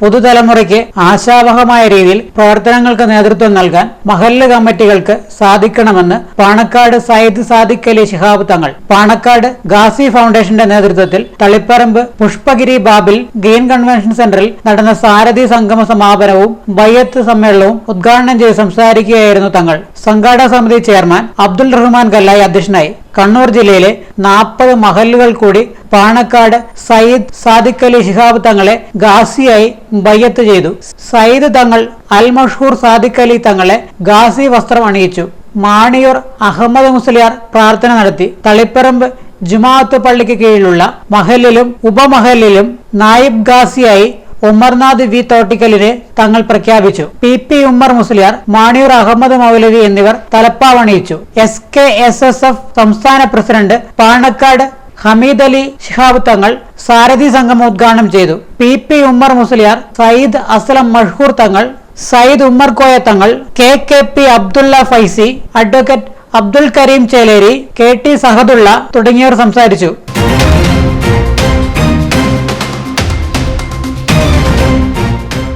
പുതുതലമുറയ്ക്ക് ആശാവഹമായ രീതിയിൽ പ്രവർത്തനങ്ങൾക്ക് നേതൃത്വം നൽകാൻ മഹല്ല് കമ്മിറ്റികൾക്ക് സാധിക്കണമെന്ന് പാണക്കാട് സയ്യിദ് സാദിഖ് അലി ശിഹാബ് തങ്ങൾ പാണക്കാട് ഗാസി ഫൗണ്ടേഷന്റെ നേതൃത്വത്തിൽ തളിപ്പറമ്പ് പുഷ്പഗിരി ബാബിൽ ഗ്രീൻ കൺവെൻഷൻ സെന്ററിൽ നടന്ന സാരഥി സംഗമ സമാപനവും ബയ്യത്ത് സമ്മേളനവും ഉദ്ഘാടനം ചെയ്ത് സംസാരിക്കുകയായിരുന്നു തങ്ങൾ. സംഘാടക സമിതി ചെയർമാൻ അബ്ദുൾ റഹ്മാൻ കല്ലായി അധ്യക്ഷനായി കണ്ണൂർ ജില്ലയിലെ നാൽപ്പത് മഹല്ലുകൾ കൂടി പാണക്കാട് സയ്യിദ് സാദിഖ് അലി ശിഹാബ് തങ്ങളെ ഗാസിയായി ബയ്യത്ത് ചെയ്തു. സയ്യിദ് തങ്ങൾ അൽ മഷൂർ സാദിഖ് അലി തങ്ങളെ ഗാസി വസ്ത്രം അണിയിച്ചു. മാണിയൂർ അഹമ്മദ് മുസ്ലിയാർ പ്രാർത്ഥന നടത്തി. തളിപ്പറമ്പ് ജുമാഅത്ത് പള്ളിക്ക് കീഴിലുള്ള മഹലിലും ഉപമഹലിലും നായിബ് ഗാസിയായി ഉമർനാഥ് വി തോട്ടിക്കലിനെ തങ്ങൾ പ്രഖ്യാപിച്ചു. പി പി ഉമ്മർ മുസ്ലിയാർ മാണിയൂർ അഹമ്മദ് മൗലവി എന്നിവർ തലപ്പാവണിയിച്ചു. S K S S F സംസ്ഥാന പ്രസിഡന്റ് പാണക്കാട് ഹമീദ് അലി ഷിഹാബ് തങ്ങൾ സാരഥി സംഘം ഉദ്ഘാടനം ചെയ്തു. P P Ummer Musliyar Sayyid Aslam Mashhoor Thangal Sayyid Ummer Koya Thangal K K P Abdulla Faizy advocate Abdul Kareem Cheleri K T Sahadulla തുടങ്ങിയവർ സംസാരിച്ചു.